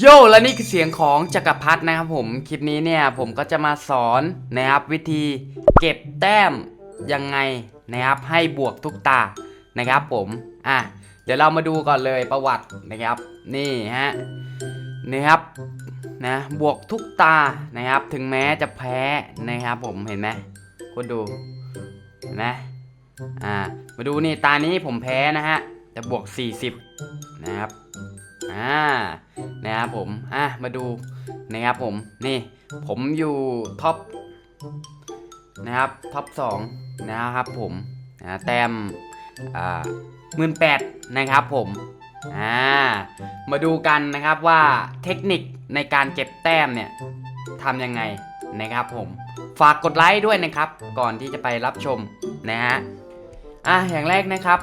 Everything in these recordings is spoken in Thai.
โยและนี่คือเสียงของจักรพรรดินะครับผม คลิปนี้เนี่ยผมก็จะมาสอนนะครับวิธีเก็บแต้มยังไงนะครับให้บวกทุกตานะครับผมอะเดี๋ยวเรามาดูก่อนเลยประวัตินะครับนี่ฮะนี่ครับนะบวกทุกตานะครับถึงแม้จะแพ้นะครับผมเห็นไหมคุณดูเห็นไหมอ่ามาดูนี่ตานี้ผมแพ้นะฮะแต่บวก 40นะครับ อ่านะครับผมอะมาดูนะครับผมนี่ผมอยู่ท็อปนะครับท็อปสองนะครับผมนะแต้มอ่าหมื่นแปดนะครับผมอ่ามาดูกันนะครับว่าเทคนิคในการเก็บแต้มเนี่ยทำยังไงนะครับผมฝากกดไลค์ด้วยนะครับ ก่อนที่จะไปรับชมนะฮะอะอย่างแรกนะครับ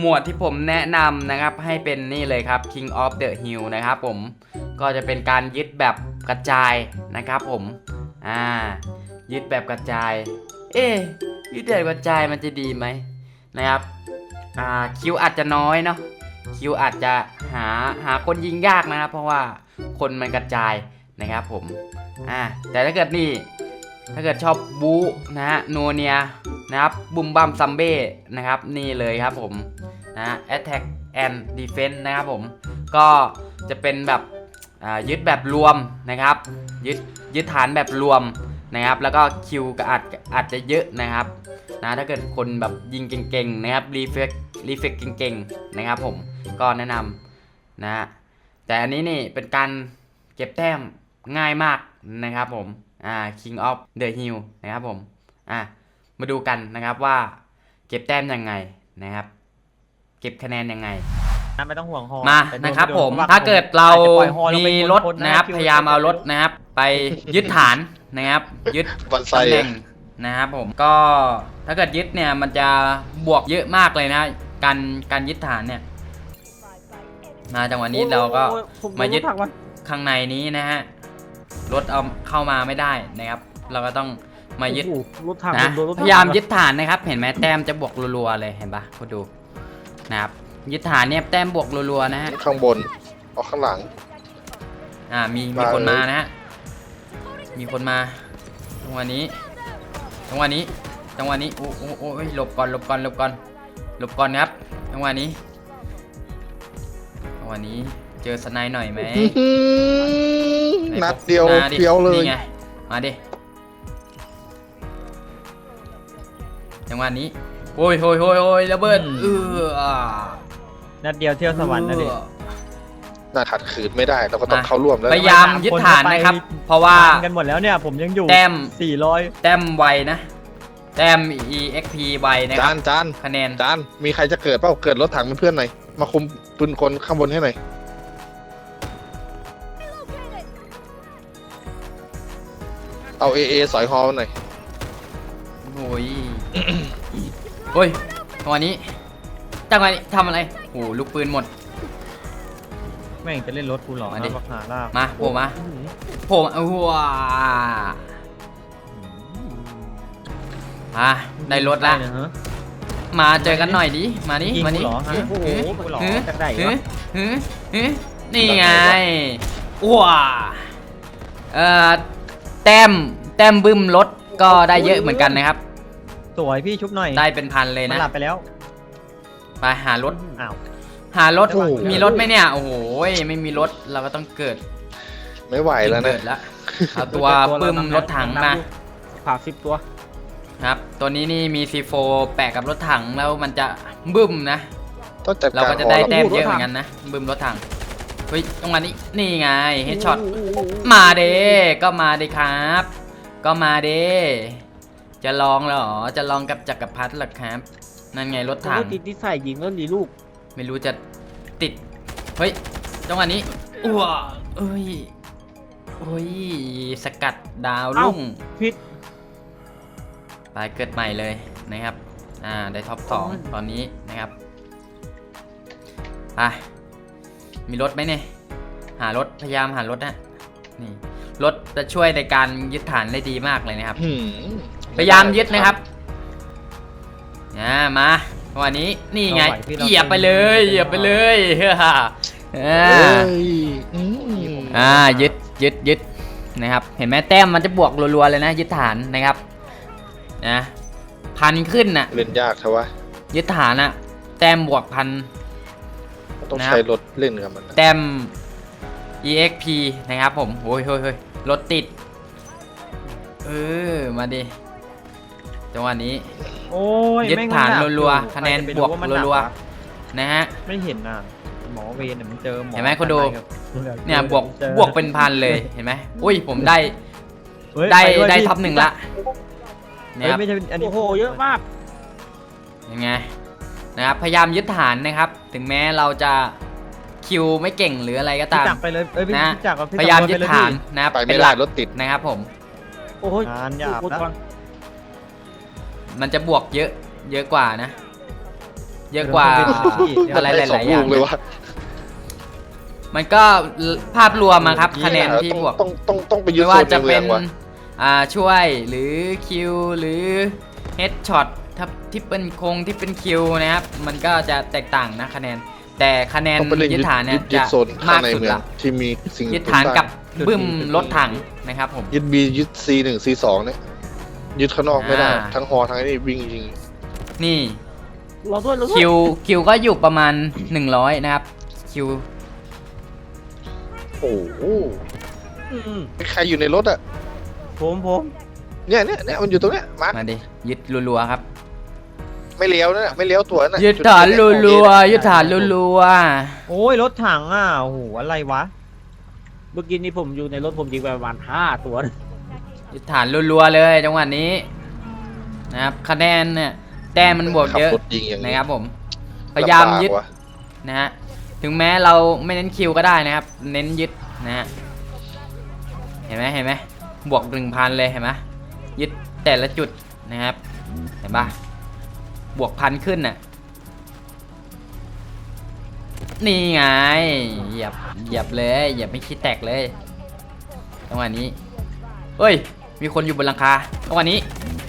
หมวดที่ผมแนะนำนะครับให้เป็นนี่เลยครับ King of the Hill นะครับผมก็จะเป็นการยึดแบบกระจายนะครับผมอ่ายึดแบบกระจาย เอ๊ยึดแบบกระจายมันจะดีไหมนะครับอ่าคิวอาจจะน้อยเนาะคิวอาจจะหาหาคนยิงยากนะครับ เพราะว่าคนมันกระจายนะครับผมอ่าแต่ถ้าเกิดนี่ถ้าเกิดชอบบูนะฮะโนเนีย นะครับบุมบัมซัมเบ้นะครับนี่เลยครับผมนะ attack and defense นะครับผมก็จะเป็นแบบยึดแบบรวมนะครับ ยึดยึดฐานแบบรวมนะครับ แล้วก็คิวก็อาจอาจจะเยอะนะครับนะถ้าเกิดคนแบบยิงเก่งๆนะครับรีเฟกรีเฟกเก่งๆนะครับผมก็แนะนำนะฮะแต่อันนี้นี่เป็นการเก็บแต้มง่ายมากนะครับผมอ่า King of the Hill นะครับผมอะ มาดูกันนะครับว่า เก็บแต้มยังไงนะครับ เก็บคะแนนยังไงนะไม่ต้องห่วงฮอมาแต่โดนะครับไโดผมพะว่ถ้าเกิดเราอจจะปล่อยฮอลงมีไปรถคนๆนะครับคิวพยายามเอารถนะครับ ไปยึดฐานนะครับ ยึดวันไซตำแหน่อะงนะครับผมก็ถ้าเกิดยึดเนี่ยมันจะบวกเยอะมากเลยนะ การการยึดฐานเนี่ยมาจังหวะนี้เราก็โอ้ยผมายึดโนรถถังว่ะข้างในนี้นะฮะรถเอาเข้ามาไม่ได้นะครับ เราก็ต้อง มายึดโอ้โหรถถังนะโดนรถถังพยายามว่ะยึดฐานนะครับ เห็นไหมแต้มจะบวกรัวๆเลยเห็นปะคุณดูนะครับยึดฐานเนี่ยแต้มบวกรัวๆนะฮะข้างบนเอาข้างหลัง อ่ามีมามีคนเลยมานะฮะมีคนมาจังหวะนี้จังหวะนี้จังหวะนี้โอ้โอ้โอ้ยหลบก่อนหลบก่อนหลบก่อนหลบก่อนครับจังหวะนี้จังหวะนี้เจอสไนด์หน่อยไหมไหนัดเดียวมาเดียวเลยนี่ไงมาดิ งหวะนี้โอ้ยโอ้ยโอ้ยโอ้ยระเบิดเอออ่านัดเดียวเที่ยวสวรรค์นะดิเออน่าขัดขืนไม่ได้เราก็ต้องมา เข้าร่วมแล้วพยายามยึดฐานนะครับคนเข้าไปเพราะว่า ตมกันหมดแล้วเนี่ยผมยังอยู่แต้ม400แต้มไวนะ แต้ม exp ไวนะคจารับนจานคะแนนจานมีใครจะเกิดเปล่าเกิดรถถังเป็นเพื่อนหน่อยมาคุมปืนคนข้างบนให้หน่อยเอาเอเอสอยฮอลหน่อย โอ้ย โอ้ยจังหวะนี้จังหวะนี้ทำอะไรโอ้โหลูกปืนหมด แม่งจะเล่นรถกูเหรอมาดิบักหาลาบมาโผล่มาอื้อหือโผล่มาว้าอะได้รถละ ได้นะฮะมาเจอกันหน่อยดิ มาดิยิงมาดิกูเหรอฮะหืโอ้โหกูเหรอหืจากไหนวะหืหืหืนี่ไงว้าเอ่อแต้มแต้มบึ้มรถก็ได้เยอะเหมือนกันนะครับ สวยพี่ชุบหน่อยได้เป็นพันเลยมันนะหลับไปแล้วไปหารถ อ้าว หารถโอ้โห มีรถไหมเนี่ย โอ้โหไม่มีรถเราก็ต้องเกิดไม่ไหวแล้วนะ เกิดแล้วเอาตัวปึ้มรถถังมาผ่าสิบตัว ครับ ตัวนี้นี่มีซีโฟแปะกับรถถังแล้วมันจะบึ้มนะ ต้องจัดเราการก็จะฮอได้แล้วแต้มเยอะเหมือนกันนะ บึ้มรถถังเฮ้ยตรงนี้นี่ไงเฮดช็อตมาเด้ก็มาเด้ครับ ก็มาเด้ จะลองเหรอ จะลองกับจักรพรรดิเหรอครับ นั่นไงรถถัง ติดที่ใส่ยิงแล้วดีลูก ไม่รู้จะติด เฮ้ย จังหวะนี้อ้วเอ้ยโอ้ย สกัดดาวรุ่งพิษไปเกิดใหม่เลยนะครับ อ่า ได้ท็อปสองตอนนี้นะครับไปมีรถไหมเนี่ย หารถ พยายามหารถนะนี่ รถจะช่วยในการยึดฐานได้ดีมากเลยนะครับหืม พยายามยึดนะครับอ่ามาวันนี้นี่ไงเราไหวพี่เรา เหยียบไปเลยเป็นเหยียบไปเลยเฮ้ยอ่าเอ้ยอืมอ่ายึดยึดยึดนะครับ เห็นไหมแต้มมันจะบวกรัวๆเลยนะยึดฐานนะครับนะพันขึ้นน่ะ เล่นยากใช่วะยึดฐานอะแต้มบวกพัน ต้องนะครับใช้รถเล่นกับมันนะแต้ม exp นะครับผมโอ้ยโอ้ยโอ้ยรถติด เออ มาดิ จังหวะนี้โอ้ยยึดแม่งฐานมัดักรัวๆอยู่คะแนนใรจไปบวกรู้ามันดัรัวๆะนะฮะไม่เห็นน่ะ หมอเวรเนี่ยมันเจอหมอเห็นไหมคุณดูกับเนี่ยบวกจอบวกเป็นพันเลยเห็นไหมอุ้ยผมได้เฮ้ยได้ปวยได้พี่ท็อปหนึ่งละเนี่เฮ้ยยครับไม่ใช่อันนี้ โอ้โห เยอะมาก ยังไงนะครับพยายามยึดฐานนะครับ ถึงแม้เราจะคิวไม่เก่งหรืออะไรก็พี่ตามจักรไปเลยเอ้ยพี่นะ พี่จักรกับพี่พยายามจักรยึดไปเลฐานพี่นะครับไปเป็ไม่นหได้ลักรถติด นะครับผม โอ้โหงานหยาบพูดนะก่อน มันจะบวกเยอะ เยอะกว่านะ เยอะกว่าอะไรหด้สลายๆอย่างลูกเลยวะมันก็ภาพรวมอะครับคะแนนที่บวกต้องต้องต้องไปยึดไม่โซว่านจะในเมืเป็อนงวะอ่าช่วยหรือคิวหรือเฮดช็อตทับที่เป็นคงที่เป็นคิวนะครับ มันก็จะแตกต่างนะคะแนน แต่คะแนนต้องไปเล่นยึยึดดฐานเนี่ยยึดจะโซนข้ามางกในสุดเมืองละที่มีสิ่งยึดฐานกับจุดบึ้มจุดรถถังนะครับผมยึดบียึดซีหนึ่งซีสองเนี่ย ยึดข้างนอกไม่ได้ อ่า ทั้งฮอทั้งไอ้นี่วิ่งยิงนี่เราด้วยเราด้วยคิวคิวก็อยู่ประมาณ 100 นะครับ คิวโอ้โหอืมใครอยู่ในรถอะผมผมเนี่ยเนี่ยเนี่ยมันอยู่ตรงเนี้ยมาร์คมาดิยึดรัวๆครับ ไม่เลี้ยวนะเนี่ยไม่เลี้ยวตัวน่ะยึดฐานรัวๆยึดฐานรัวโอ้ยรถถังอะโอ้โหอะไรวะ เมื่อกี้นี่ผมอยู่ในรถผมยิงไปประมาณห้าตัวๆ ยึดฐานรัวๆเลยจังหวะนี้นะครับคะแนนเนี่ยแต้มมันบวกเยอะขัรถยิงอย่างนะครับผมพยายามยึดลำบกว่ะนะฮะถึงแม้เราไม่เน้นคิวก็ได้นะครับ เน้นยึดนะฮะเห็นไหมเห็นไหมบวกหนึ่งพันเลยเห็นไหมยึดแต่ละจุดนะครับเห็นปะบวกพันขึ้นน่ะนี่ไงเหยียบเหยียบเลยเหยียบไม่คิดแตกเลยจังหวะนี้เอ้ย มีคนอยู่บนหลังคาจังหวะนี้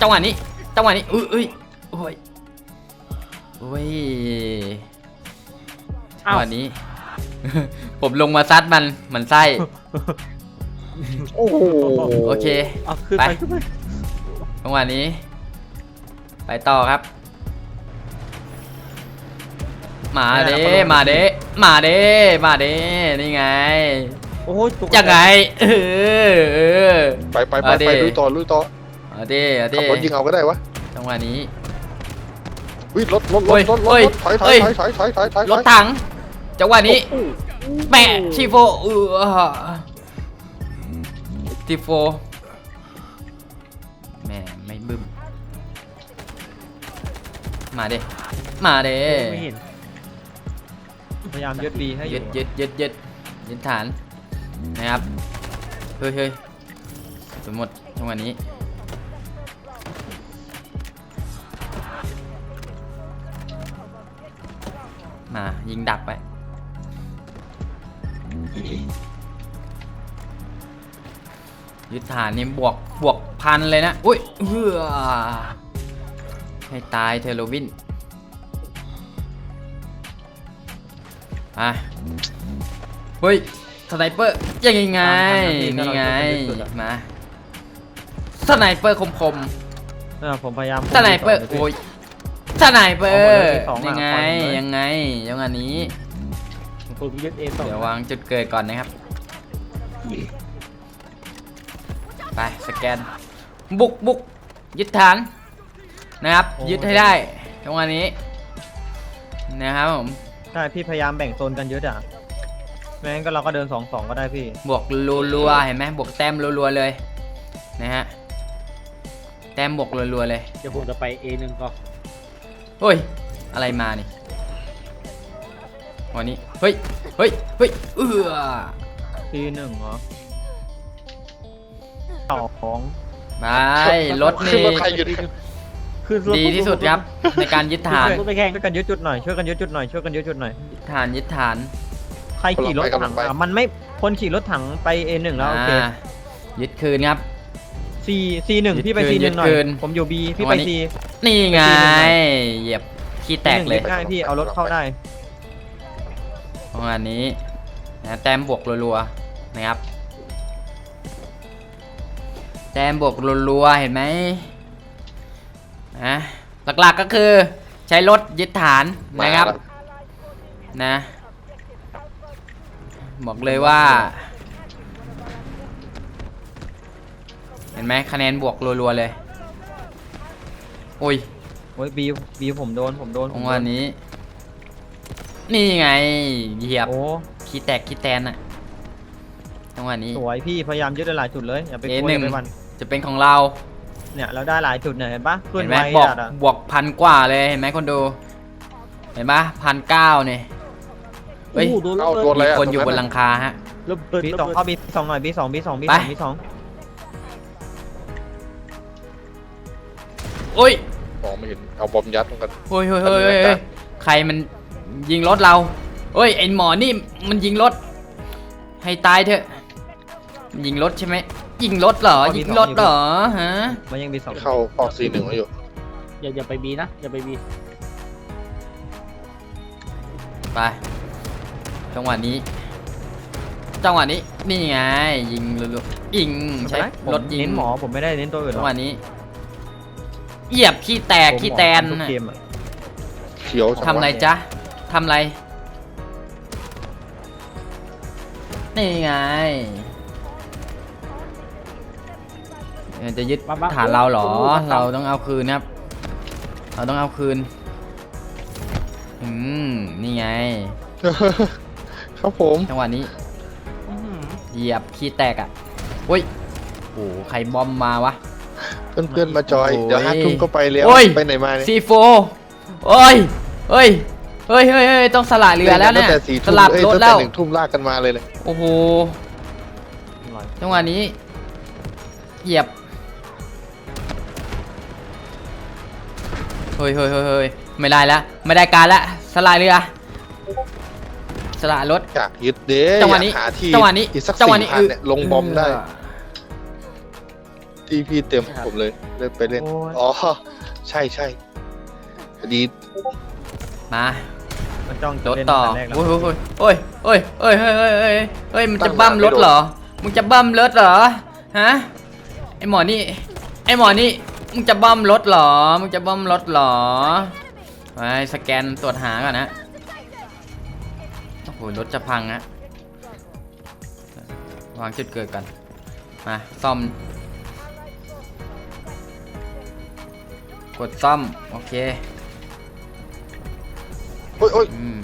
จังหวะนี้จังหวะนี้อุ้ยอุ้ยโอ้ยโอ้ยอ้าววันนี้ ผมลงมาซัดมันมันไส้โอ้โหโอเคเอาขึ้นไปไปขึ้นไปจังหวะนี้ ไปต่อครับ มาเด้มาเด้มาเด้มาเด้นี่ไง โอ้ยตกใจยังไงเออเออ ไปไปไปเอาดิ ไปลุยต่อลุยต่อเอาเด้เอาขัเด้บรถยิงเอาก็ได้วะจังหวะนี้ วิ่รถรถรเฮ้ถยรถรเฮ้ยถถอยถเฮ้อยยถอยถอยถอยถอยถอยรถถังจังหวะนี้แปะทีโฟเออทีโฟแหม่ไม่บึ้มมาเด้มาเด้ไม่เห็น พยายามยึดบีให้อยึยู่ดยึดยึดยึดยึดฐาน นะครับ เฮ้ยเฮ้ยสมมติจังหวะนี้ มายิงดักไปยึดฐานนี่บวกบวกพันเลยนะ อุ้ยเฮือให้ตายเทโลวินอะเฮ้ย สไนเปอร์ยังไงนี่ไงมาสไนเปอร์คมคมเออผมพยายามๆสไนเปอร์โอ้ยสไนเปอเอาหมดเลยร์ที่สองอะยังไงปล่อยหมดเลยยังไงยังไงนี้ผมยึดเอสองเดี๋ยววางจุดเกิดก่อนนะครับ ไปสแกน บุกบุกยึดฐานนะครับ ยึดให้ได้จังหวะนี้นะครับผมใช่พี่พยายามแบ่งโซนกันยึดอะ ไม่งั้นก็เราก็เดินสองสองก็ได้พี่ บวกรัวๆเห็นไหมบวกแต้มรัวๆเลยนะฮะแต้มบวกรัวๆเลยเดี๋ยวผมจะไปเอหนึ่งก็เฮ้ยอะไรมานี่วันนี้เฮ้ยเฮ้ยเฮ้ยเอือทีหนึ่งเหรอสองไปรถขึ้นนี่รถใครอยู่เนี่ยขึ้นรถดีที่สุดครับ ในการยึดฐานรถไปแข่งช่วยกันยึดจุดหน่อยช่วยกันยึดจุดหน่อยช่วยกันยึดจุดหน่อย ยึดฐานยึดฐาน ใครขี่รถถังอะมันไม่คนขี่รถถังไป A1 แล้วโอเคอ่ายึดคืนครับ C C1 ยึดพี่ไปคืน C1 หน่อยยึดคืนผมอยู่ B พี่ไปวันนี้ C นี่ไงไปทีหนึ่งหน่อยเหยียบขี้แตกเลยง่ายพี่เอารถเข้าได้ประมาณนี้นะแต้มบวกรัวนะครับ แต้มบวกรัวๆเห็นไหมนะหลักๆก็คือใช้รถยึดฐานนะครับมาแล้วนะ บอกเลยว่า เห็นไหมคะแนนบวกรัวๆเลย โอ้ยโอ้ยบีบีผมโดนผมโดนตผรงมโดวันนี้ นี่ไงเหยียบโอ้ขี้แตกขี้แตนอะจังหวะนี้ สวยพี่พยายามยึดได้หลายจุดเลยอย่าไปกลัว A1 อย่าไปหวันจะเป็นของเราเนี่ยเราได้หลายจุดเนี่ยเห็นปะขึ้นเห็นไหมไวบอกจัดอะบวกพันกว่าเลยเห็นไหมคนดู เห็นปะพันเก้าเนี่ย เฮ้ยโอ้โหโดนระเอาเบิโดดนอะไรมีอะคนอยู่ตบรงนหนั้ลันงคาฮะ ระเบิดบีระสองเบิดเข้าบีสองหน่อยบีสองบีสองบีไปสองบีสองโอ้ยมองไม่เห็นเอาบอมยัดตรงกันเฮ้ยเฮ้ยเฮ้ยเฮ้ยเฮ้ยใครมันยิงรถเราเฮ้ยไอหมอนี่มันยิงรถ ให้ตายเถอะมันยิงรถใช่ไหมยิงรถเหรอ ยิงรถเหรอฮะ มันยังบีสองเข้าออกสี่หนึ่งมาอยู่อย่าอย่าไปบีนะอย่าไปบีไป จังหวะนี้ จังหวะนี้ นี่ไง ยิงรัวๆยิงใช้ใช่รถยิงเน้นหมอผมไม่ได้เน้นตัวอื่นหรจัองกหวะนี้ เหยียบขี้แตกผมขี้แตนหมอทำทุกน่ะเกมอะเขียวจังวทำอะไรจ๊ะทำอะไร นี่ไงเออจะยึดฐานเราเหรอ เราต้องเอาคืนครับ เราต้องเอาคืน อืม นี่ไง ครับผมจังหวะนี้อื้อหือเหยียบขี้แตกอะโอ้ยโอ้โหใครบอมมาวะ เพื่อนเพื่อนๆมาจอยโอ้ยเดี๋ยวห้าทุ่มก็ไปแล้วโอ้ยไปไหนมาเนี่ยซีโฟโอ้ยเฮ้ยเฮ้ยเฮ้ยเฮ้ยต้องสละเรือแล้วเนี่ยตั้งแต่สี่สทุ่มลับเอ้ยรถตั้งแล้แต่วหนึ่งทุ่มลากกันมาเลยเลยโอ้โหอร่อยจังหวะนี้ เหยียบเฮ้ยเฮ้ยเฮ้ยเฮ้ยไม่ได้แล้วไม่ได้การละสละเรือ สละรถ อยากยึดเด้จังหวะนี้อยากหาที่จังหวะนี้อีกสักจังหสี่วะนี้พันเนี่ยลงบอมได้เที่พี่เต็มผมเลยเลิกไปเล่น โอ้ย อ๋อ ใช่ใช่พอดีมา มันจ้องรจะถเล่นต่อ ตั้งแต่แรกแล้วโอ้ยโอ้ยโอ้ยโอ้ยเฮ้ยเฮ้ยเฮ้ยเฮ้ยเฮ้ย มันจะบั้มรถเหรอ มึงจะบั้มรถเหรอ ฮะ ไอหมอนี่ ไอหมอนี่ มึงจะบั้มรถเหรอ มึงจะบั้มรถเหรอ ไปสแกนตรวจหาก่อนนะ โอ้โหรถจะพังฮะวางจุดเกิดก่อนมาซ่อม กดซ่อม โอเคโอ้ยโอ้ยอืม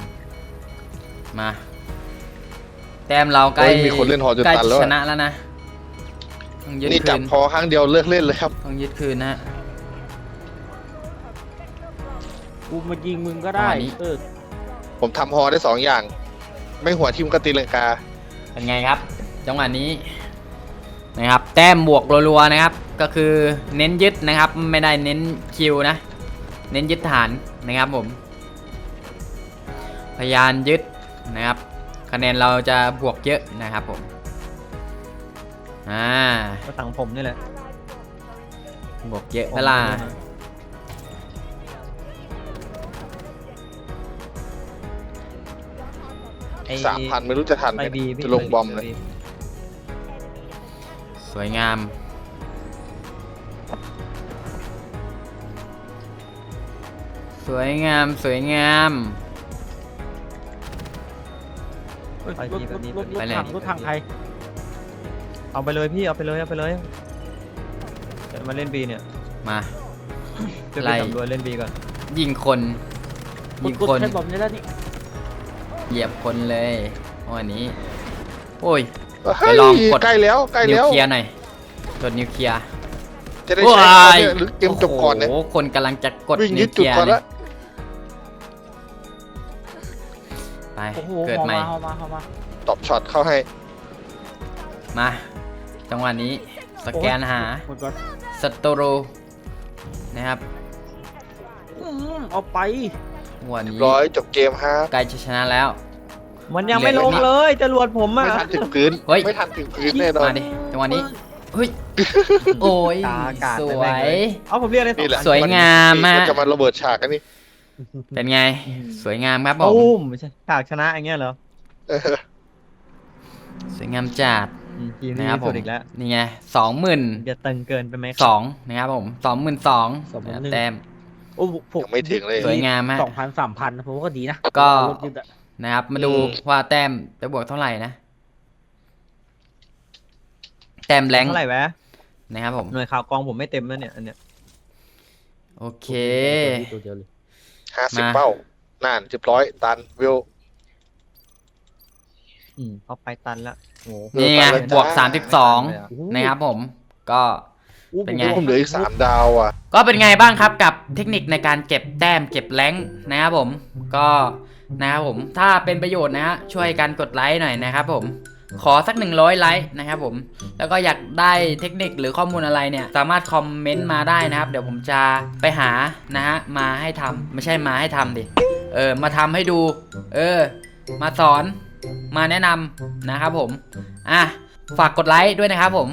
มา แต้มเราใกล้โอ้ยมีคนเล่นหอจนใกล้ตันแล้วอะ ชนะแล้วนะต้องยึดนี่คืจับนพอครั้งเดียวเลิกเล่นเลยครับ ต้องยึดคืนนะฮะ กูมายิงมึงก็ได้จังหวะนี้ เออผมทำฮอได้สองอย่าง ไม่หัวทิมกบตีลังกา เป็นไงครับ จังหวะนี้นะครับ แต้มบวกรัวๆนะครับ ก็คือเน้นยึดนะครับ ไม่ได้เน้นคิวนะ เน้นยึดฐานนะครับผม พยายามยึดนะครับ คะแนนเราจะบวกเยอะนะครับผม อ่า ก็สั่งผมนี่แหละ บวกเยอะเวลา ไอ้สามพันไม่รู้จะทันไหมไปบีพี่จะลงบอมเลยไปบีสวยงาม สวยงาม สวยงามเฮ้ยไปรถบีรแบบถนี้รถไปรถเลย ถังรถถังใครเอาไปเลยพี่เอาไปเลยเอาไปเลยเดี๋ยวมาเล่นบีเนี่ยมา จะไปไล่ สำรวจเล่นบีก่อนยิงคนกยิดงกดคนใช้บอมนี่แล้วนี่ เหยียบคนเลยวันนี้ โอ้ยเฮ้ยไปลองกดใกล้แล้วใกล้นิวแล้วเคลียร์หน่อยกดนิวเคลียร์จะได้ใช้ว้าเขายเนี่ยหรือเกมจบก่อนเนี่ยโอ้โหคนกำลังจะกดวิ่งนิยึวดเคจุดลียร์ก่อนเลละยไปโอ้โหเกิดเข้าใหม่มาเข้ามาเข้ามาตอบช็อตเข้าให้ มา จังหวะนี้สแกนหาหมดก่อนศัตรูนะครับอื้อหือเอาไป วันนี้ร้อยจบเกมฮะใกล้จะชนะแล้ว มันยังไม่เหลืลองนิดเลยจรวดผมไม่อะทันถึงพื้นเฮ้ย ไม่ทันถึงพื้นแน่นอนมาดิจังหวะนี้เฮ้ยโอ้ยตาอากาศสไปวแม่งย เลย เอาผมเรียกอะไรนี่แหละสวยงามมาก นจะมาระเบิดฉากอันนี้เป็นไง สวยงามครับผมตุ้มไม่ใช่ฉากชนะอย่างเงี้ยเหรอเออสวยงามจัดอืมทีมนะนี้ครับผสุมดอีกแล้วนี่ไงสองหมื่น จะตึงเกินไปไหมสองนะครับผมสองหมื่นสองแต้ม โอ้ผมยังไม่ถึงเลย สวยงามฮะสองพันสามพันผมว่าก็ดีนะก็ รถยึดอะนะครับ มาดูอืม ว่าแต้มจะบวกเท่าไหร่นะ แต้มแรงเท่าไหร่แวะนะครับผม หน่วยข่าวกองผมไม่เต็มแล้วเนี่ยอันเนี้ยโอเค ตัวเดียวเลยห้าสิบมา เป้าน่านเรียบร้อยตันวิว อืมเขาไปตันละโอ้โหนี่ไงเออไปแล้วบวกจ้าสามสิบสองเลยอะนะครับผม ก็ อู้เป็นไง ผมเหลืออีกสามดาวอะ ก็เป็นไงบ้างครับกับเทคนิคในการเก็บแต้มเก็บแรงค์นะครับผมก็นะครับผมถ้าเป็นประโยชน์นะฮะช่วยกันกดไลค์หน่อยนะครับผมขอสัก 100 ไลค์นะครับผมแล้วก็อยากได้เทคนิคหรือข้อมูลอะไรเนี่ยสามารถคอมเมนต์มาได้นะครับ เดี๋ยวผมจะไปหานะฮะมาให้ทำไม่ใช่มาให้ทำดิเออมาทำให้ดู เออ มาสอนมาแนะนำนะครับผมอะฝากกดไลค์ด้วยนะครับผม